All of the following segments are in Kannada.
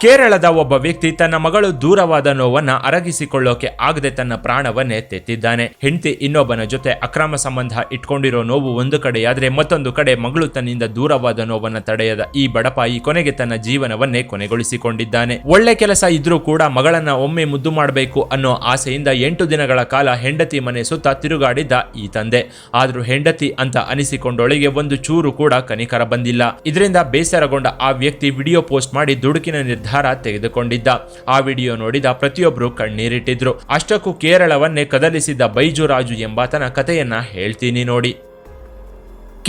ಕೇರಳದ ಒಬ್ಬ ವ್ಯಕ್ತಿ ತನ್ನ ಮಗಳು ದೂರವಾದ ನೋವನ್ನ ಅರಗಿಸಿಕೊಳ್ಳೋಕೆ ಆಗದೆ ತನ್ನ ಪ್ರಾಣವನ್ನೇ ತೆತ್ತಿದ್ದಾನೆ. ಹೆಂಡತಿ ಇನ್ನೊಬ್ಬನ ಜೊತೆ ಅಕ್ರಮ ಸಂಬಂಧ ಇಟ್ಕೊಂಡಿರೋ ನೋವು ಒಂದು ಕಡೆಯಾದ್ರೆ ಮತ್ತೊಂದು ಕಡೆ ಮಗಳು ತನ್ನಿಂದ ದೂರವಾದ ನೋವನ್ನ ತಡೆಯದ ಈ ಬಡಪಾಯಿ ಕೊನೆಗೆ ತನ್ನ ಜೀವನವನ್ನೇ ಕೊನೆಗೊಳಿಸಿಕೊಂಡಿದ್ದಾನೆ. ಒಳ್ಳೆ ಕೆಲಸ ಇದ್ರೂ ಕೂಡ ಮಗಳನ್ನ ಒಮ್ಮೆ ಮುದ್ದು ಮಾಡಬೇಕು ಅನ್ನೋ ಆಸೆಯಿಂದ ಎಂಟು ದಿನಗಳ ಕಾಲ ಹೆಂಡತಿ ಮನೆ ಸುತ್ತ ತಿರುಗಾಡಿದ್ದ ಈ ತಂದೆ. ಆದ್ರೂ ಹೆಂಡತಿ ಅಂತ ಅನಿಸಿಕೊಂಡೊಳಗೆ ಒಂದು ಚೂರು ಕೂಡ ಕನಿಕರ ಬಂದಿಲ್ಲ. ಇದರಿಂದ ಬೇಸರಗೊಂಡ ಆ ವ್ಯಕ್ತಿ ವಿಡಿಯೋ ಪೋಸ್ಟ್ ಮಾಡಿ ದುಡುಕಿನ ನಿರ್ಧಾರ ತೆಗೆದುಕೊಂಡಿದ್ದ. ಆ ವಿಡಿಯೋ ನೋಡಿದ ಪ್ರತಿಯೊಬ್ಬರು ಕಣ್ಣೀರಿಟ್ಟಿದ್ರು. ಅಷ್ಟಕ್ಕೂ ಕೇರಳವನ್ನೇ ಕದಲಿಸಿದ್ದ ಬೈಜುರಾಜು ಎಂಬಾತನ ಕಥೆಯನ್ನ ಹೇಳ್ತೀನಿ ನೋಡಿ.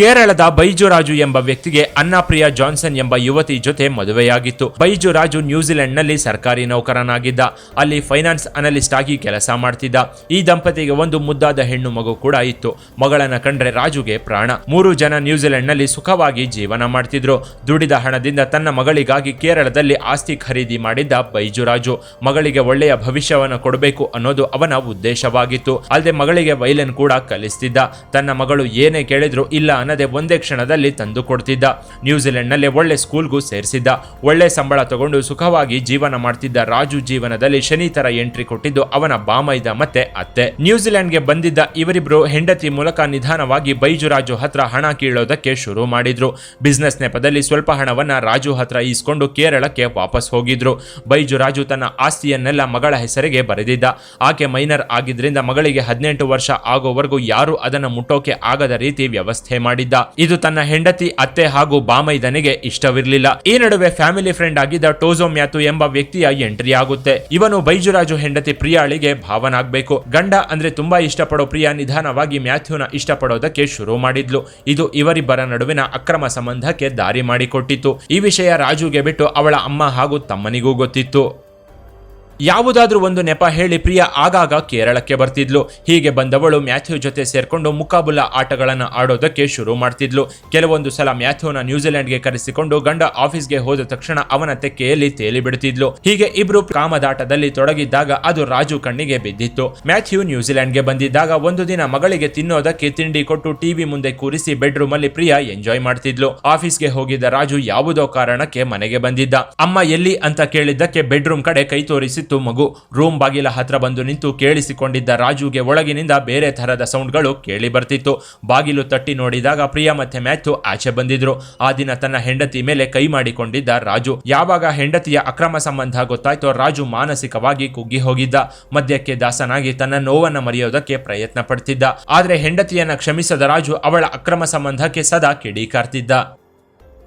ಕೇರಳದ ಬೈಜುರಾಜು ಎಂಬ ವ್ಯಕ್ತಿಗೆ ಅನ್ನಪ್ರಿಯಾ ಜಾನ್ಸನ್ ಎಂಬ ಯುವತಿ ಜೊತೆ ಮದುವೆಯಾಗಿತ್ತು. ಬೈಜುರಾಜು ನ್ಯೂಜಿಲೆಂಡ್ನಲ್ಲಿ ಸರ್ಕಾರಿ ನೌಕರನಾಗಿದ್ದ. ಅಲ್ಲಿ ಫೈನಾನ್ಸ್ ಅನಲಿಸ್ಟ್ ಆಗಿ ಕೆಲಸ ಮಾಡ್ತಿದ್ದ. ಈ ದಂಪತಿಗೆ ಒಂದು ಮುದ್ದಾದ ಹೆಣ್ಣು ಮಗು ಕೂಡ ಇತ್ತು. ಮಗಳನ್ನ ಕಂಡ್ರೆ ರಾಜುಗೆ ಪ್ರಾಣ. ಮೂರು ಜನ ನ್ಯೂಜಿಲೆಂಡ್ನಲ್ಲಿ ಸುಖವಾಗಿ ಜೀವನ ಮಾಡ್ತಿದ್ರು. ದುಡಿದ ಹಣದಿಂದ ತನ್ನ ಮಗಳಿಗಾಗಿ ಕೇರಳದಲ್ಲಿ ಆಸ್ತಿ ಖರೀದಿ ಮಾಡಿದ್ದ ಬೈಜುರಾಜು ಮಗಳಿಗೆ ಒಳ್ಳೆಯ ಭವಿಷ್ಯವನ್ನು ಕೊಡಬೇಕು ಅನ್ನೋದು ಅವನ ಉದ್ದೇಶವಾಗಿತ್ತು. ಅಲ್ಲದೆ ಮಗಳಿಗೆ ವೈಲನ್ ಕೂಡ ಕಲಿಸ್ತಿದ್ದ. ತನ್ನ ಮಗಳು ಏನೇ ಕೇಳಿದ್ರು ಇಲ್ಲ ಅನ್ನದೆ ಒಂದೇ ಕ್ಷಣದಲ್ಲಿ ತಂದು ಕೊಡ್ತಿದ್ದ. ನ್ಯೂಜಿಲೆಂಡ್ನಲ್ಲೇ ಒಳ್ಳೆ ಸ್ಕೂಲ್ಗೂ ಸೇರಿಸಿದ್ದ. ಒಳ್ಳೆ ಸಂಬಳ ತಗೊಂಡು ಸುಖವಾಗಿ ಜೀವನ ಮಾಡ್ತಿದ್ದ ರಾಜು ಜೀವನದಲ್ಲಿ ಶನಿ ತರ ಎಂಟ್ರಿ ಕೊಟ್ಟಿದ್ದು ಅವನ ಬಾಮೈದ ಮತ್ತೆ ಅತ್ತೆ. ನ್ಯೂಜಿಲೆಂಡ್ಗೆ ಬಂದಿದ್ದ ಇವರಿಬ್ರು ಹೆಂಡತಿ ಮೂಲಕ ನಿಧಾನವಾಗಿ ಬೈಜುರಾಜು ಹತ್ರ ಹಣ ಕೀಳೋದಕ್ಕೆ ಶುರು ಮಾಡಿದ್ರು. ಬಿಸ್ನೆಸ್ ನೆಪದಲ್ಲಿ ಸ್ವಲ್ಪ ಹಣವನ್ನ ರಾಜು ಹತ್ರ ಈಸ್ಕೊಂಡು ಕೇರಳಕ್ಕೆ ವಾಪಸ್ ಹೋಗಿದ್ರು. ಬೈಜುರಾಜು ತನ್ನ ಆಸ್ತಿಯನ್ನೆಲ್ಲ ಮಗಳ ಹೆಸರಿಗೆ ಬರೆದಿದ್ದ. ಆಕೆ ಮೈನರ್ ಆಗಿದ್ರಿಂದ ಮಗಳಿಗೆ ಹದಿನೆಂಟು ವರ್ಷ ಆಗೋವರೆಗೂ ಯಾರು ಅದನ್ನ ಮುಟ್ಟೋಕೆ ಆಗದ ರೀತಿ ವ್ಯವಸ್ಥೆ ಮಾಡಿದ್ದ. ಇದು ತನ್ನ ಹೆಂಡತಿ, ಅತ್ತೆ ಹಾಗೂ ಬಾಮೈದನಿಗೆ ಇಷ್ಟವಿರಲಿಲ್ಲ. ಈ ನಡುವೆ ಫ್ಯಾಮಿಲಿ ಫ್ರೆಂಡ್ ಆಗಿದ್ದ ಟೋಜೋ ಮ್ಯಾಥು ಎಂಬ ವ್ಯಕ್ತಿಯ ಎಂಟ್ರಿ ಆಗುತ್ತೆ. ಇವನು ಬೈಜುರಾಜು ಹೆಂಡತಿ ಪ್ರಿಯಾಳಿಗೆ ಭಾವನಾಗಬೇಕು. ಗಂಡ ಅಂದ್ರೆ ತುಂಬಾ ಇಷ್ಟಪಡೋ ಪ್ರಿಯಾ ನಿಧಾನವಾಗಿ ಮ್ಯಾಥ್ಯೂನ ಇಷ್ಟಪಡೋದಕ್ಕೆ ಶುರು ಮಾಡಿದ್ಲು. ಇದು ಇವರಿಬ್ಬರ ನಡುವಿನ ಅಕ್ರಮ ಸಂಬಂಧಕ್ಕೆ ದಾರಿ ಮಾಡಿಕೊಟ್ಟಿತ್ತು. ಈ ವಿಷಯ ರಾಜುಗೆ ಬಿಟ್ಟು ಅವಳ ಅಮ್ಮ ಹಾಗೂ ತಮ್ಮನಿಗೂ ಗೊತ್ತಿತ್ತು. ಯಾವುದಾದ್ರೂ ಒಂದು ನೆಪ ಹೇಳಿ ಪ್ರಿಯಾ ಆಗಾಗ ಕೇರಳಕ್ಕೆ ಬರ್ತಿದ್ಲು. ಹೀಗೆ ಬಂದವಳು ಮ್ಯಾಥ್ಯೂ ಜೊತೆ ಸೇರ್ಕೊಂಡು ಮುಕಾಬುಲಾ ಆಟಗಳನ್ನು ಆಡೋದಕ್ಕೆ ಶುರು ಮಾಡ್ತಿದ್ಲು. ಕೆಲವೊಂದು ಸಲ ಮ್ಯಾಥ್ಯೂನ ನ್ಯೂಜಿಲೆಂಡ್ಗೆ ಕರೆಸಿಕೊಂಡು ಗಂಡ ಆಫೀಸ್ಗೆ ಹೋದ ತಕ್ಷಣ ಅವನ ತೆಕ್ಕೆಯಲ್ಲಿ ತೇಲಿ ಬಿಡ್ತಿದ್ಲು. ಹೀಗೆ ಇಬ್ರು ಕಾಮದಾಟದಲ್ಲಿ ತೊಡಗಿದ್ದಾಗ ಅದು ರಾಜು ಕಣ್ಣಿಗೆ ಬಿದ್ದಿತ್ತು. ಮ್ಯಾಥ್ಯೂ ನ್ಯೂಜಿಲೆಂಡ್ಗೆ ಬಂದಿದ್ದಾಗ ಒಂದು ದಿನ ಮಗಳಿಗೆ ತಿನ್ನೋದಕ್ಕೆ ತಿಂಡಿ ಕೊಟ್ಟು ಟಿವಿ ಮುಂದೆ ಕೂರಿಸಿ ಬೆಡ್ರೂಮ್ ಅಲ್ಲಿ ಪ್ರಿಯಾ ಎಂಜಾಯ್ ಮಾಡ್ತಿದ್ಲು. ಆಫೀಸ್ಗೆ ಹೋಗಿದ್ದ ರಾಜು ಯಾವುದೋ ಕಾರಣಕ್ಕೆ ಮನೆಗೆ ಬಂದಿದ್ದ. ಅಮ್ಮ ಎಲ್ಲಿ ಅಂತ ಕೇಳಿದ್ದಕ್ಕೆ ಬೆಡ್ರೂಮ್ ಕಡೆ ಕೈ ತೋರಿಸಿತ್ತು ಮಗು ರೂಮ್ ಬಾಗಿಲ ಹತ್ರ ಬಂದು ನಿಂತು ಕೇಳಿಸಿಕೊಂಡಿದ್ದ ರಾಜುಗೆ ಒಳಗಿನಿಂದ ಬೇರೆ ಥರದ ಸೌಂಡ್ಗಳು ಕೇಳಿ ಬರ್ತಿತ್ತು. ಬಾಗಿಲು ತಟ್ಟಿ ನೋಡಿದಾಗ ಪ್ರಿಯಾ ಮತ್ತೆ ಮ್ಯಾಥ್ಯೂ ಆಚೆ ಬಂದಿದ್ರು. ಆ ದಿನ ತನ್ನ ಹೆಂಡತಿ ಮೇಲೆ ಕೈ ಮಾಡಿಕೊಂಡಿದ್ದ ರಾಜು. ಯಾವಾಗ ಹೆಂಡತಿಯ ಅಕ್ರಮ ಸಂಬಂಧ ಗೊತ್ತಾಯ್ತೋ ರಾಜು ಮಾನಸಿಕವಾಗಿ ಕುಗ್ಗಿ ಹೋಗಿದ್ದ. ಮದ್ಯಕ್ಕೆ ದಾಸನಾಗಿ ತನ್ನ ನೋವನ್ನು ಮರೆಯೋದಕ್ಕೆ ಪ್ರಯತ್ನ ಪಡ್ತಿದ್ದ. ಆದ್ರೆ ಹೆಂಡತಿಯನ್ನ ಕ್ಷಮಿಸದ ರಾಜು ಅವಳ ಅಕ್ರಮ ಸಂಬಂಧಕ್ಕೆ ಸದಾ ಕಿಡಿಕಾರ್ತಿದ್ದ.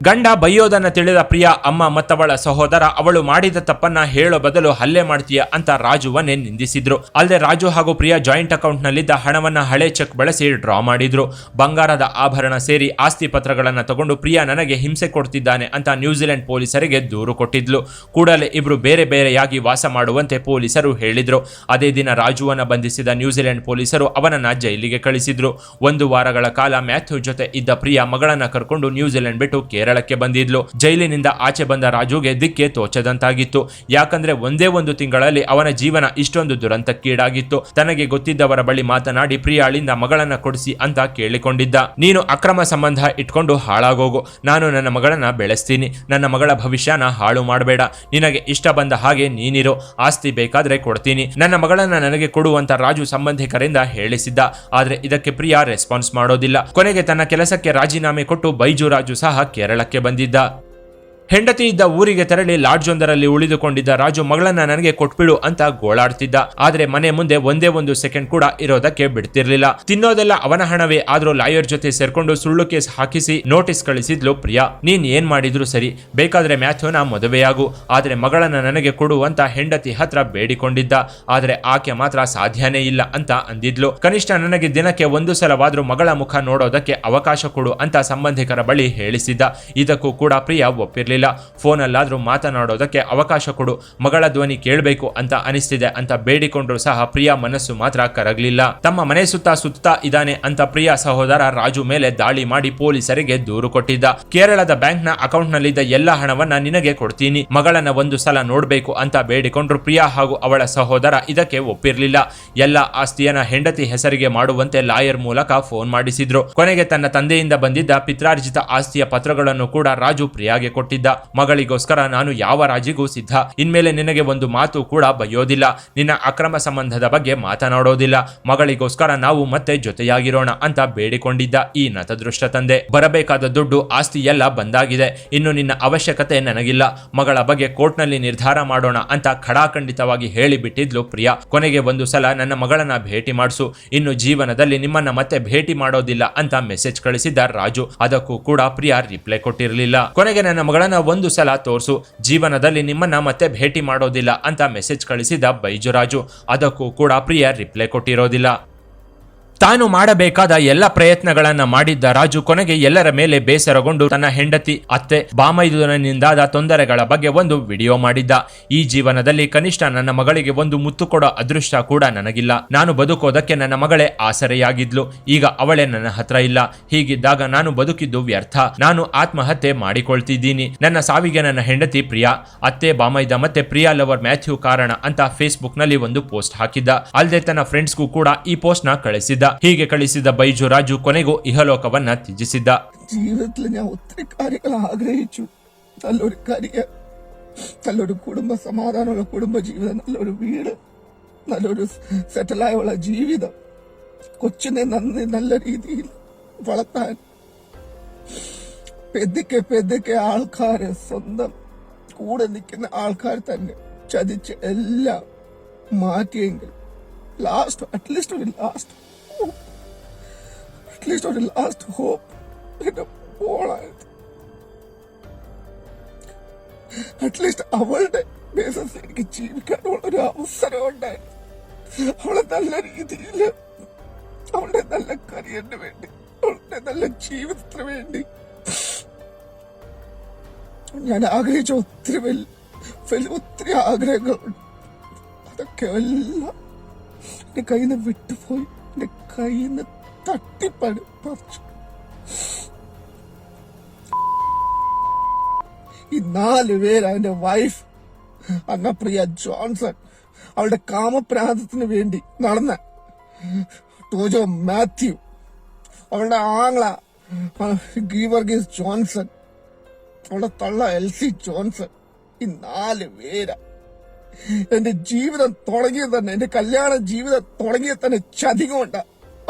ಗಂಡ ಬೈಯೋದನ್ನ ತಿಳಿದ ಪ್ರಿಯಾ, ಅಮ್ಮ ಮತ್ತವಳ ಸಹೋದರ, ಅವಳು ಮಾಡಿದ ತಪ್ಪನ್ನ ಹೇಳೋ ಬದಲು ಹಲ್ಲೆ ಮಾಡ್ತೀಯ ಅಂತ ರಾಜುವನ್ನೇ ನಿಂದಿಸಿದ್ರು. ಅಲ್ಲದೆ ರಾಜು ಹಾಗೂ ಪ್ರಿಯಾ ಜಾಯಿಂಟ್ ಅಕೌಂಟ್ನಲ್ಲಿದ್ದ ಹಣವನ್ನ ಹಳೆ ಚೆಕ್ ಬಳಸಿ ಡ್ರಾ ಮಾಡಿದ್ರು. ಬಂಗಾರದ ಆಭರಣ ಸೇರಿ ಆಸ್ತಿ ಪತ್ರಗಳನ್ನು ತಗೊಂಡು ಪ್ರಿಯಾ ನನಗೆ ಹಿಂಸೆ ಕೊಡ್ತಿದ್ದಾನೆ ಅಂತ ನ್ಯೂಜಿಲೆಂಡ್ ಪೊಲೀಸರಿಗೆ ದೂರು ಕೊಟ್ಟಿದ್ಲು. ಕೂಡಲೇ ಇಬ್ರು ಬೇರೆ ಬೇರೆಯಾಗಿ ವಾಸ ಮಾಡುವಂತೆ ಪೊಲೀಸರು ಹೇಳಿದ್ರು. ಅದೇ ದಿನ ರಾಜುವನ್ನ ಬಂಧಿಸಿದ ನ್ಯೂಜಿಲೆಂಡ್ ಪೊಲೀಸರು ಅವನನ್ನ ಜೈಲಿಗೆ ಕಳಿಸಿದ್ರು. ಒಂದು ವಾರಗಳ ಕಾಲ ಮ್ಯಾಥ್ಯೂ ಜೊತೆ ಇದ್ದ ಪ್ರಿಯಾ ಮಗಳನ್ನ ಕರ್ಕೊಂಡು ನ್ಯೂಜಿಲೆಂಡ್ ಬಿಟ್ಟು ಕೇರಳಕ್ಕೆ ಬಂದಿದ್ಲು. ಜೈಲಿನಿಂದ ಆಚೆ ಬಂದ ರಾಜುಗೆ ದಿಕ್ಕೆ ತೋಚದಂತಾಗಿತ್ತು. ಯಾಕಂದ್ರೆ ಒಂದೇ ಒಂದು ತಿಂಗಳಲ್ಲಿ ಅವನ ಜೀವನ ಇಷ್ಟೊಂದು ದುರಂತಕ್ಕೀಡಾಗಿತ್ತು. ತನಗೆ ಗೊತ್ತಿದ್ದವರ ಬಳಿ ಮಾತನಾಡಿ ಪ್ರಿಯಾಳಿಂದ ಮಗಳನ್ನ ಕೊಡಿಸಿ ಅಂತ ಕೇಳಿಕೊಂಡಿದ್ದ. ನೀನು ಅಕ್ರಮ ಸಂಬಂಧ ಇಟ್ಕೊಂಡು ಹಾಳಾಗೋಗು. ನಾನು ನನ್ನ ಮಗಳನ್ನ ಬೆಳೆಸ್ತೀನಿ. ನನ್ನ ಮಗಳ ಭವಿಷ್ಯನ ಹಾಳು ಮಾಡಬೇಡ. ನಿನಗೆ ಇಷ್ಟ ಬಂದ ಹಾಗೆ ನೀನಿರೋ. ಆಸ್ತಿ ಬೇಕಾದ್ರೆ ಕೊಡ್ತೀನಿ. ನನ್ನ ಮಗಳನ್ನ ನನಗೆ ಕೊಡುವಂತ ರಾಜು ಸಂಬಂಧಿಕರಿಂದ ಹೇಳಿಸಿದ್ದ. ಆದ್ರೆ ಇದಕ್ಕೆ ಪ್ರಿಯಾ ರೆಸ್ಪಾನ್ಸ್ ಮಾಡೋದಿಲ್ಲ. ಕೊನೆಗೆ ತನ್ನ ಕೆಲಸಕ್ಕೆ ರಾಜೀನಾಮೆ ಕೊಟ್ಟು ಬೈಜು ರಾಜು ಸಹ ಕೇರಳಕ್ಕೆ ಬಂದಿದ್ದ. ಹೆಂಡತಿ ಇದ್ದ ಊರಿಗೆ ತೆರಳಿ ಲಾಡ್ಜೊಂದರಲ್ಲಿ ಉಳಿದುಕೊಂಡಿದ್ದ ರಾಜು ಮಗಳನ್ನ ನನಗೆ ಕೊಟ್ಬಿಡು ಅಂತ ಗೋಳಾಡ್ತಿದ್ದ. ಆದ್ರೆ ಮನೆ ಮುಂದೆ ಒಂದೇ ಒಂದು ಸೆಕೆಂಡ್ ಕೂಡ ಇರೋದಕ್ಕೆ ಬಿಡ್ತಿರ್ಲಿಲ್ಲ. ತಿನ್ನೋದೆಲ್ಲ ಅವನ ಹಣವೇ, ಆದ್ರೂ ಲಾಯರ್ ಜೊತೆ ಸೇರ್ಕೊಂಡು ಸುಳ್ಳು ಕೇಸ್ ಹಾಕಿಸಿ ನೋಟಿಸ್ ಕಳಿಸಿದ್ಲು ಪ್ರಿಯಾ. ನೀನ್ ಏನ್ ಮಾಡಿದ್ರು ಸರಿ, ಬೇಕಾದ್ರೆ ಮ್ಯಾಥ್ಯೂನ ಮದುವೆಯಾಗು. ಆದ್ರೆ ಮಗಳನ್ನ ನನಗೆ ಕೊಡು ಅಂತ ಹೆಂಡತಿ ಹತ್ರ ಬೇಡಿಕೊಂಡಿದ್ದ. ಆದ್ರೆ ಆಕೆ ಮಾತ್ರ ಸಾಧ್ಯನೇ ಇಲ್ಲ ಅಂತ ಅಂದಿದ್ಲು. ಕನಿಷ್ಠ ನನಗೆ ದಿನಕ್ಕೆ ಒಂದು ಸಲವಾದ್ರೂ ಮಗಳ ಮುಖ ನೋಡೋದಕ್ಕೆ ಅವಕಾಶ ಕೊಡು ಅಂತ ಸಂಬಂಧಿಕರ ಬಳಿ ಹೇಳಿಸಿದ್ದ. ಇದಕ್ಕೂ ಕೂಡ ಪ್ರಿಯಾ ಒಪ್ಪಿರ್ಲಿಲ್ಲ. ಫೋನಲ್ಲಾದ್ರೂ ಮಾತನಾಡೋದಕ್ಕೆ ಅವಕಾಶ ಕೊಡು. ಮಗಳ ಧ್ವನಿ ಕೇಳಬೇಕು ಅಂತ ಅನಿಸ್ತಿದೆ ಅಂತ ಬೇಡಿಕೊಂಡ್ರು ಸಹ ಪ್ರಿಯಾ ಮನಸ್ಸು ಮಾತ್ರ ಕರಗಲಿಲ್ಲ. ತಮ್ಮ ಮನೆ ಸುತ್ತ ಸುತ್ತಾ ಇದ್ದಾನೆ ಅಂತ ಪ್ರಿಯಾ ಸಹೋದರ ರಾಜು ಮೇಲೆ ದಾಳಿ ಮಾಡಿ ಪೊಲೀಸರಿಗೆ ದೂರು ಕೊಟ್ಟಿದ್ದ. ಕೇರಳದ ಬ್ಯಾಂಕ್ನ ಅಕೌಂಟ್ನಲ್ಲಿದ್ದ ಎಲ್ಲ ಹಣವನ್ನ ನಿನಗೆ ಕೊಡ್ತೀನಿ. ಮಗಳನ್ನ ಒಂದು ಸಲ ನೋಡಬೇಕು ಅಂತ ಬೇಡಿಕೊಂಡ್ರು ಪ್ರಿಯಾ ಹಾಗೂ ಅವಳ ಸಹೋದರ ಇದಕ್ಕೆ ಒಪ್ಪಿರಲಿಲ್ಲ. ಎಲ್ಲ ಆಸ್ತಿಯನ್ನ ಹೆಂಡತಿ ಹೆಸರಿಗೆ ಮಾಡುವಂತೆ ಲಾಯರ್ ಮೂಲಕ ಫೋನ್ ಮಾಡಿಸಿದ್ರು. ಕೊನೆಗೆ ತನ್ನ ತಂದೆಯಿಂದ ಬಂದಿದ್ದ ಪಿತ್ರಾರ್ಜಿತ ಆಸ್ತಿಯ ಪತ್ರಗಳನ್ನು ಕೂಡ ರಾಜು ಪ್ರಿಯಾಗೆ ಕೊಟ್ಟಿದ್ದ. ಹೇಳಿದ್ದ ಮಗಳಿಗೋಸ್ಕರ ನಾನು ಯಾವ ರಾಜಿಗೂ ಸಿದ್ಧ. ಇನ್ಮೇಲೆ ನಿನಗೆ ಒಂದು ಮಾತು ಕೂಡ ಬಯ್ಯೋದಿಲ್ಲ. ನಿನ್ನ ಅಕ್ರಮ ಸಂಬಂಧದ ಬಗ್ಗೆ ಮಾತನಾಡೋದಿಲ್ಲ. ಮಗಳಿಗೋಸ್ಕರ ನಾವು ಮತ್ತೆ ಜೊತೆಯಾಗಿರೋಣ ಅಂತ ಬೇಡಿಕೊಂಡಿದ್ದ ಈ ನತದೃಷ್ಟ ತಂದೆ. ಬರಬೇಕಾದ ದುಡ್ಡು, ಆಸ್ತಿ ಎಲ್ಲ ಬಂದಾಗಿದೆ. ಇನ್ನು ನಿನ್ನ ಅವಶ್ಯಕತೆ ನನಗಿಲ್ಲ. ಮಗಳ ಬಗ್ಗೆ ಕೋರ್ಟ್ನಲ್ಲಿ ನಿರ್ಧಾರ ಮಾಡೋಣ ಅಂತ ಖಡಾಖಂಡಿತವಾಗಿ ಹೇಳಿಬಿಟ್ಟಿದ್ಲು ಪ್ರಿಯಾ. ಕೊನೆಗೆ ಒಂದು ಸಲ ನನ್ನ ಮಗಳನ್ನ ಭೇಟಿ ಮಾಡಿಸು. ಇನ್ನು ಜೀವನದಲ್ಲಿ ನಿಮ್ಮನ್ನ ಮತ್ತೆ ಭೇಟಿ ಮಾಡೋದಿಲ್ಲ ಅಂತ ಮೆಸೇಜ್ ಕಳಿಸಿದ್ದ ರಾಜು. ಅದಕ್ಕೂ ಕೂಡ ಪ್ರಿಯಾ ರಿಪ್ಲೈ ಕೊಟ್ಟಿರಲಿಲ್ಲ. ಕೊನೆಗೆ ನನ್ನ ಮಗಳನ್ನ ಒಂದು ಸಲ ತೋರಿಸು. ಜೀವನದಲ್ಲಿ ನಿಮ್ಮನ್ನ ಮತ್ತೆ ಭೇಟಿ ಮಾಡೋದಿಲ್ಲ ಅಂತ ಮೆಸೇಜ್ ಕಳಿಸಿದ ಬೈಜುರಾಜು. ಅದಕ್ಕೂ ಕೂಡ ಪ್ರಿಯ ರಿಪ್ಲೈ ಕೊಟ್ಟಿರೋದಿಲ್ಲ. ತಾನು ಮಾಡಬೇಕಾದ ಎಲ್ಲ ಪ್ರಯತ್ನಗಳನ್ನ ಮಾಡಿದ್ದ ರಾಜು ಕೊನೆಗೆ ಎಲ್ಲರ ಮೇಲೆ ಬೇಸರಗೊಂಡು ತನ್ನ ಹೆಂಡತಿ, ಅತ್ತೆ ಬಾಮೈದುನಿಂದಾದ ತೊಂದರೆಗಳ ಬಗ್ಗೆ ಒಂದು ವಿಡಿಯೋ ಮಾಡಿದ್ದ. ಈ ಜೀವನದಲ್ಲಿ ಕನಿಷ್ಠ ನನ್ನ ಮಗಳಿಗೆ ಒಂದು ಮುತ್ತು ಕೊಡೋ ಅದೃಷ್ಟ ಕೂಡ ನನಗಿಲ್ಲ. ನಾನು ಬದುಕೋದಕ್ಕೆ ನನ್ನ ಮಗಳೇ ಆಸರೆಯಾಗಿದ್ಲು. ಈಗ ಅವಳೇ ನನ್ನ ಹತ್ರ ಇಲ್ಲ. ಹೀಗಿದ್ದಾಗ ನಾನು ಬದುಕಿದ್ದು ವ್ಯರ್ಥ. ನಾನು ಆತ್ಮಹತ್ಯೆ ಮಾಡಿಕೊಳ್ತಿದ್ದೀನಿ. ನನ್ನ ಸಾವಿಗೆ ನನ್ನ ಹೆಂಡತಿ ಪ್ರಿಯಾ, ಅತ್ತೆ, ಬಾಮೈದ ಮತ್ತೆ ಪ್ರಿಯಾ ಲವರ್ ಮ್ಯಾಥ್ಯೂ ಕಾರಣ ಅಂತ ಫೇಸ್ಬುಕ್ನಲ್ಲಿ ಒಂದು ಪೋಸ್ಟ್ ಹಾಕಿದ್ದ. ಅಲ್ಲದೆ ತನ್ನ ಫ್ರೆಂಡ್ಸ್ಗೂ ಕೂಡ ಈ ಪೋಸ್ಟ್ನ ಕಳಿಸಿದ್ದ. ಹೀಗೆ ಕಳಿಸಿದ ಬೈಜು ರಾಜು ಕೊನೆಗೂ ಇಹಲೋಕವನ್ನ ತ್ಯಜಿಸಿದ್ದ. ജീവിതത്തിൽ ഞാൻ ഒത്തിരി കാര്യങ്ങൾ ആഗ്രഹിച്ചു നല്ലൊരു കരിയർ നല്ലൊരു കുടുംബ സമാധാനമുള്ള കുടുംബ ജീവിതം നല്ലൊരു വീട് നല്ലൊരു സെറ്റിലായുള്ള ജീവിതം കൊച്ചിനെ നന്ദി നല്ല രീതിയിൽ വളർത്താൻ പെതുക്കെ പെതുക്കെ ആൾക്കാര് സ്വന്തം കൂടെ നിൽക്കുന്ന ആൾക്കാർ തന്നെ ചതിച്ച് എല്ലാം മാറ്റിയെങ്കിൽ ലാസ്റ്റ് അറ്റ്ലീസ്റ്റ് ഒരു ലാസ്റ്റ് അറ്റ്ലീസ്റ്റ് ഒരു ലാസ്റ്റ് ഹോപ്പ് എന്റെ മോളായിരുന്നു അറ്റ്ലീസ്റ്റ് അവളുടെ ബേസസ് എനിക്ക് ജീവിക്കാനുള്ള ഒരു അവസരം ഉണ്ടായിരുന്നു. അവളെ നല്ല രീതിയിൽ അവളുടെ നല്ല കരിയറിന് വേണ്ടി അവളുടെ നല്ല ജീവിതത്തിന് വേണ്ടി. ഞാൻ ആഗ്രഹിച്ച ഒത്തിരി വലിയ ഒത്തിരി ആഗ്രഹങ്ങളുണ്ട്. അതൊക്കെ എല്ലാം എന്റെ കയ്യിൽ നിന്ന് വിട്ടുപോയി. എന്റെ കയ്യിൽ നിന്ന് തട്ടിപ്പടി പറിച്ചു. ഈ നാല് പേര് അവന്റെ വൈഫ് അന്നപ്രിയ ജോൺസൺ അവളുടെ കാമപ്രാന്തത്തിന് വേണ്ടി നടന്ന ടോജോ മാത്യു അവളുടെ ആംഗ്ല ഗീവർഗീസ് ജോൺസൺ അവളുടെ തള്ള എൽസി ജോൺസൺ ഈ നാല് പേരാ. എന്റെ ജീവിതം തുടങ്ങിയത് തന്നെ എന്റെ കല്യാണ ജീവിതം തുടങ്ങിയത് തന്നെ ചതി കൊണ്ട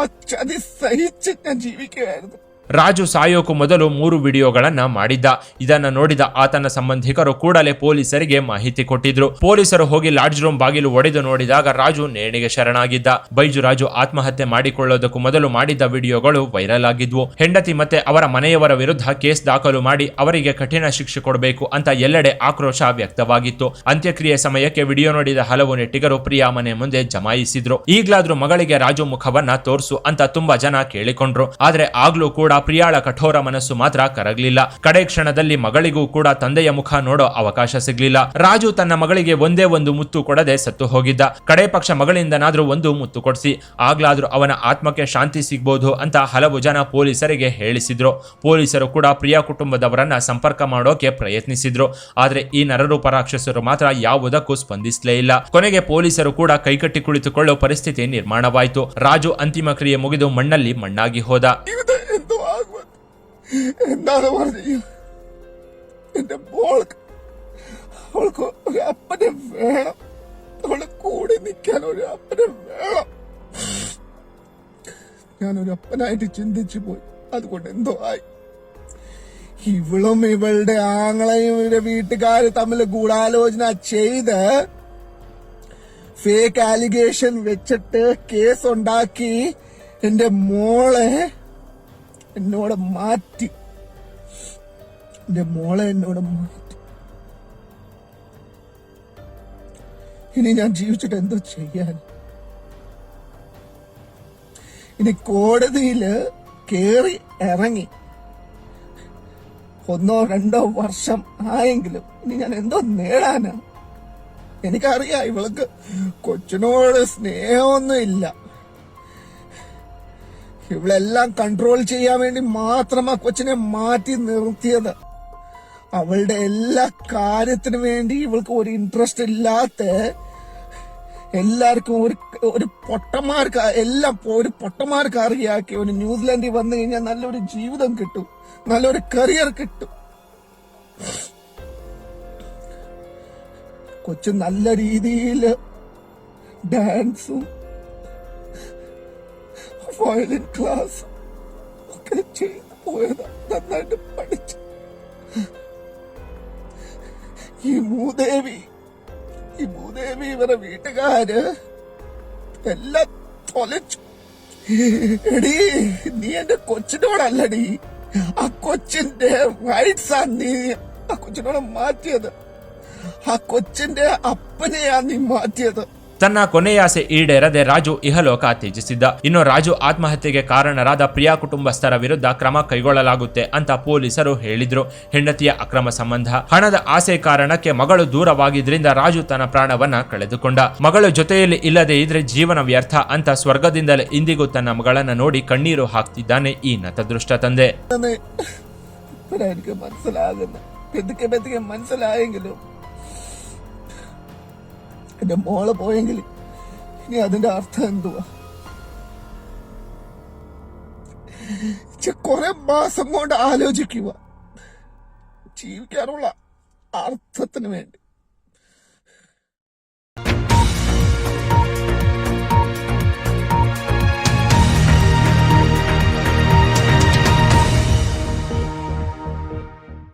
ആ ചതി സഹിച്ച് ഞാൻ ജീവിക്കുകയായിരുന്നു. ರಾಜು ಸಾಯೋಕು ಮೊದಲು ಮೂರು ವಿಡಿಯೋಗಳನ್ನ ಮಾಡಿದ್ದ. ಇದನ್ನ ನೋಡಿದ ಆತನ ಸಂಬಂಧಿಕರು ಕೂಡಲೇ ಪೊಲೀಸರಿಗೆ ಮಾಹಿತಿ ಕೊಟ್ಟಿದ್ರು. ಪೊಲೀಸರು ಹೋಗಿ ಲಾಡ್ಜ್ ರೂಮ್ ಬಾಗಿಲು ಒಡೆದು ನೋಡಿದಾಗ ರಾಜು ನೇಣಿಗೆ ಶರಣಾಗಿದ್ದ. ಬೈಜು ರಾಜು ಆತ್ಮಹತ್ಯೆ ಮಾಡಿಕೊಳ್ಳೋದಕ್ಕೂ ಮೊದಲು ಮಾಡಿದ್ದ ವಿಡಿಯೋಗಳು ವೈರಲ್ ಆಗಿದ್ವು. ಹೆಂಡತಿ ಮತ್ತೆ ಅವರ ಮನೆಯವರ ವಿರುದ್ಧ ಕೇಸ್ ದಾಖಲು ಮಾಡಿ ಅವರಿಗೆ ಕಠಿಣ ಶಿಕ್ಷೆ ಕೊಡಬೇಕು ಅಂತ ಎಲ್ಲೆಡೆ ಆಕ್ರೋಶ ವ್ಯಕ್ತವಾಗಿತ್ತು. ಅಂತ್ಯಕ್ರಿಯೆ ಸಮಯಕ್ಕೆ ವಿಡಿಯೋ ನೋಡಿದ ಹಲವು ನೆಟ್ಟಿಗರು ಪ್ರಿಯಾ ಮನೆ ಮುಂದೆ ಜಮಾಯಿಸಿದ್ರು. ಈಗ್ಲಾದ್ರೂ ಮಗಳಿಗೆ ರಾಜು ಮುಖವನ್ನ ತೋರಿಸು ಅಂತ ತುಂಬಾ ಜನ ಕೇಳಿಕೊಂಡ್ರು. ಆದ್ರೆ ಆಗ್ಲೂ ಕೂಡ ಕೂಡ ಪ್ರಿಯಾಳ ಕಠೋರ ಮನಸ್ಸು ಮಾತ್ರ ಕರಗಲಿಲ್ಲ. ಕಡೆ ಕ್ಷಣದಲ್ಲಿ ಮಗಳಿಗೂ ಕೂಡ ತಂದೆಯ ಮುಖ ನೋಡೋ ಅವಕಾಶ ಸಿಗಲಿಲ್ಲ. ರಾಜು ತನ್ನ ಮಗಳಿಗೆ ಒಂದೇ ಒಂದು ಮುತ್ತು ಕೊಡದೆ ಸತ್ತು ಹೋಗಿದ್ದ. ಕಡೆ ಪಕ್ಷ ಮಗಳಿಂದನಾದ್ರೂ ಒಂದು ಮುತ್ತು ಕೊಡಿಸಿ. ಆಗ್ಲಾದ್ರೂ ಅವನ ಆತ್ಮಕ್ಕೆ ಶಾಂತಿ ಸಿಗ್ಬೋದು ಅಂತ ಹಲವು ಜನ ಪೊಲೀಸರಿಗೆ ಹೇಳಿಸಿದ್ರು. ಪೊಲೀಸರು ಕೂಡ ಪ್ರಿಯಾ ಕುಟುಂಬದವರನ್ನ ಸಂಪರ್ಕ ಮಾಡೋಕೆ ಪ್ರಯತ್ನಿಸಿದ್ರು. ಆದ್ರೆ ಈ ನರರೂಪ ರಾಕ್ಷಸರು ಮಾತ್ರ ಯಾವುದಕ್ಕೂ ಸ್ಪಂದಿಸಲೇ ಇಲ್ಲ. ಕೊನೆಗೆ ಪೊಲೀಸರು ಕೂಡ ಕೈಕಟ್ಟಿ ಕುಳಿತುಕೊಳ್ಳೋ ಪರಿಸ್ಥಿತಿ ನಿರ್ಮಾಣವಾಯಿತು. ರಾಜು ಅಂತಿಮ ಕ್ರಿಯೆ ಮುಗಿದು ಮಣ್ಣಲ್ಲಿ ಮಣ್ಣಾಗಿ ಹೋದ. എന്താണ് പറഞ്ഞു എന്റെ മോൾക്ക് അവൾക്ക് ഒരു അപ്പനെ വേണം. അവളെ കൂടെ നിൽക്കാൻ ഒരു അപ്പനെ വേണം. ഞാൻ ഞാനൊരു അപ്പനായിട്ട് ചിന്തിച്ചു പോയി. അതുകൊണ്ട് എന്തോ ആയി? ഇവളും ഇവളുടെ ആങ്ങളെയും ഇവരുടെ വീട്ടുകാർ തമ്മിൽ ഗൂഢാലോചന ചെയ്ത് ഫേക്ക് ആലിഗേഷൻ വെച്ചിട്ട് കേസ് ഉണ്ടാക്കി. എന്റെ മോളെ എന്നോട് മാറ്റി. എന്റെ മോളെ എന്നോട് മാറ്റി. ഇനി ഞാൻ ജീവിച്ചിട്ട് എന്തോ ചെയ്യാൻ? ഇനി കോടതിയിൽ കേറി ഇറങ്ങി. ഒന്നോ രണ്ടോ വർഷം ആയെങ്കിലും ഇനി ഞാൻ എന്തോ നേടാനാ? എനിക്കറിയാം ഇവൾക്ക് കൊച്ചിനോട് സ്നേഹമൊന്നും ഇല്ല ഇവളെല്ലാം കൺട്രോൾ ചെയ്യാൻ വേണ്ടി മാത്രം ആ കൊച്ചിനെ മാറ്റി നിർത്തിയത്. അവളുടെ എല്ലാ കാര്യത്തിനു വേണ്ടി ഇവൾക്ക് ഒരു ഇൻട്രസ്റ്റ് ഇല്ലാത്ത എല്ലാവർക്കും ഒരു ഒരു പൊട്ടന്മാർക്ക് എല്ലാം ഒരു പൊട്ടന്മാർക്ക് അറിയാക്കി ഒരു ന്യൂസിലാൻഡിൽ വന്നു കഴിഞ്ഞാൽ നല്ലൊരു ജീവിതം കിട്ടും. നല്ലൊരു കരിയർ കിട്ടും. കൊച്ചു നല്ല രീതിയിൽ ഡാൻസും വയലിൻ ക്ലാസ്. ഒക്കെ ചെയ്തു പോയത് നന്നായിട്ട് പഠിച്ചു. ഈ മൂദേവി ഈ മൂദേവി ഇവരെ വീട്ടുകാര് എല്ലാം തൊലച്ചു. എടീ നീ എന്റെ കൊച്ചിനോടല്ലടി. ആ കൊച്ചിന്റെ റൈറ്റ്സാ നീ ആ കൊച്ചിനോട് മാറ്റിയത്. ആ കൊച്ചിന്റെ അപ്പനെയാ നീ മാറ്റിയത്. ತನ್ನ ಕೊನೆಯಾಸೆ ಈಡೇರದೆ ರಾಜು ಇಹಲೋಕ ತ್ಯಜಿಸಿದ್ದ. ಇನ್ನು ರಾಜು ಆತ್ಮಹತ್ಯೆಗೆ ಕಾರಣರಾದ ಪ್ರಿಯಾ ಕುಟುಂಬಸ್ಥರ ವಿರುದ್ಧ ಕ್ರಮ ಕೈಗೊಳ್ಳಲಾಗುತ್ತೆ ಅಂತ ಪೊಲೀಸರು ಹೇಳಿದ್ರು. ಹೆಂಡತಿಯ ಅಕ್ರಮ ಸಂಬಂಧ, ಹಣದ ಆಸೆ ಕಾರಣಕ್ಕೆ ಮಗಳು ದೂರವಾಗಿದ್ದರಿಂದ ರಾಜು ತನ್ನ ಪ್ರಾಣವನ್ನ ಕಳೆದುಕೊಂಡ. ಮಗಳು ಜೊತೆಯಲ್ಲಿ ಇಲ್ಲದೆ ಇದ್ರೆ ಜೀವನ ವ್ಯರ್ಥ ಅಂತ ಸ್ವರ್ಗದಿಂದಲೇ ಇಂದಿಗೂ ತನ್ನ ಮಗಳನ್ನ ನೋಡಿ ಕಣ್ಣೀರು ಹಾಕ್ತಿದ್ದಾನೆ ಈ ನತದೃಷ್ಟ ತಂದೆ. എന്റെ മോളെ പോയെങ്കിൽ ഇനി അതിന്റെ അർത്ഥം എന്തുവാ? കുറെ മാസം കൊണ്ട് ആലോചിക്കുക ജീവിക്കാനുള്ള അർത്ഥത്തിന് വേണ്ടി.